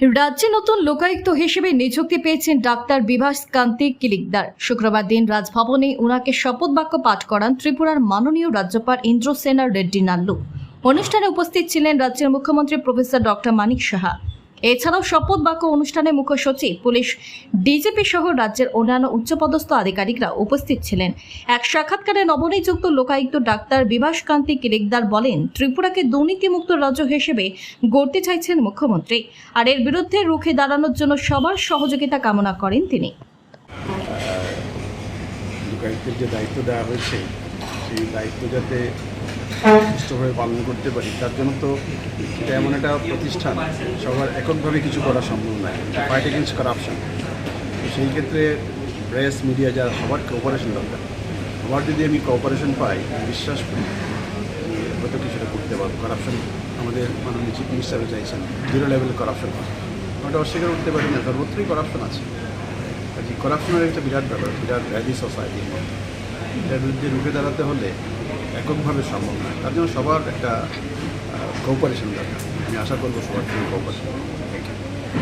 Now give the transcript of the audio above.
রাজ্যে নতুন লোকায়ুক্ত হিসেবে নিযুক্তি পেয়েছেন ডাক্তার বিভাস কান্তি কিলিকদার। শুক্রবার দিন রাজভবনে ওনাকে শপথ বাক্য পাঠ করান ত্রিপুরার মাননীয় রাজ্যপাল ইন্দ্র ইন্দ্রসেনা রেড্ডি নাল্লু। অনুষ্ঠানে উপস্থিত ছিলেন রাজ্যের মুখ্যমন্ত্রী প্রফেসর ডক্টর মানিক সাহা। এছাড়াও শপথ বাক্য অনুষ্ঠানে মুখ্য সচিব, পুলিশ, ডিজিপি সহ রাজ্যের অন্যান্য উচ্চপদস্থ আধিকারিকরা উপস্থিত ছিলেন। এক সাক্ষাৎকারে নবনিযুক্ত লোকায়ুক্ত ডাক্তার বিভাস কান্তি কিলিকদার বলেন, ত্রিপুরাকে দুর্নীতিমুক্ত রাজ্য হিসেবে গড়তে চাইছেন মুখ্যমন্ত্রী। আর এর বিরুদ্ধে রুখে দাঁড়ানোর জন্য সবার সহযোগিতা কামনা করেন তিনি। যে দায়িত্ব দেওয়া হয়েছে, সেই দায়িত্ব যাতে সুষ্ঠুভাবে পালন করতে পারি, তার জন্য তো এটা এমন একটা প্রতিষ্ঠান, সবার এককভাবে কিছু করা সম্ভব নয় ফাইট এগেন্স্ট কারাপশন তো সেই ক্ষেত্রে প্রেস মিডিয়া যা সবার কোঅপারেশন দরকার। আমার যদি আমি কোঅপারেশন পাই বিশ্বাস করি হয়তো কিছুটা করতে পারব। কারাপশন আমাদের মাননীয় চিফ মিনিস্টারও চাইছেন জিরো লেভেল কারাপশন ওটা অস্বীকার করতে পারি না, সর্বত্রই করাপশন আছে। কাজে করাপশনের একটা বিরাট ব্যাপার, বিরাট ব্যাধি সোসাইটির মধ্যে। এটার বিরুদ্ধে রুখে দাঁড়াতে হলে এককভাবে সম্ভব নয়। তার জন্য সবার একটা কোঅপারেশন দরকার। আমি আশা করব সবার জন্য কোঅপারেশন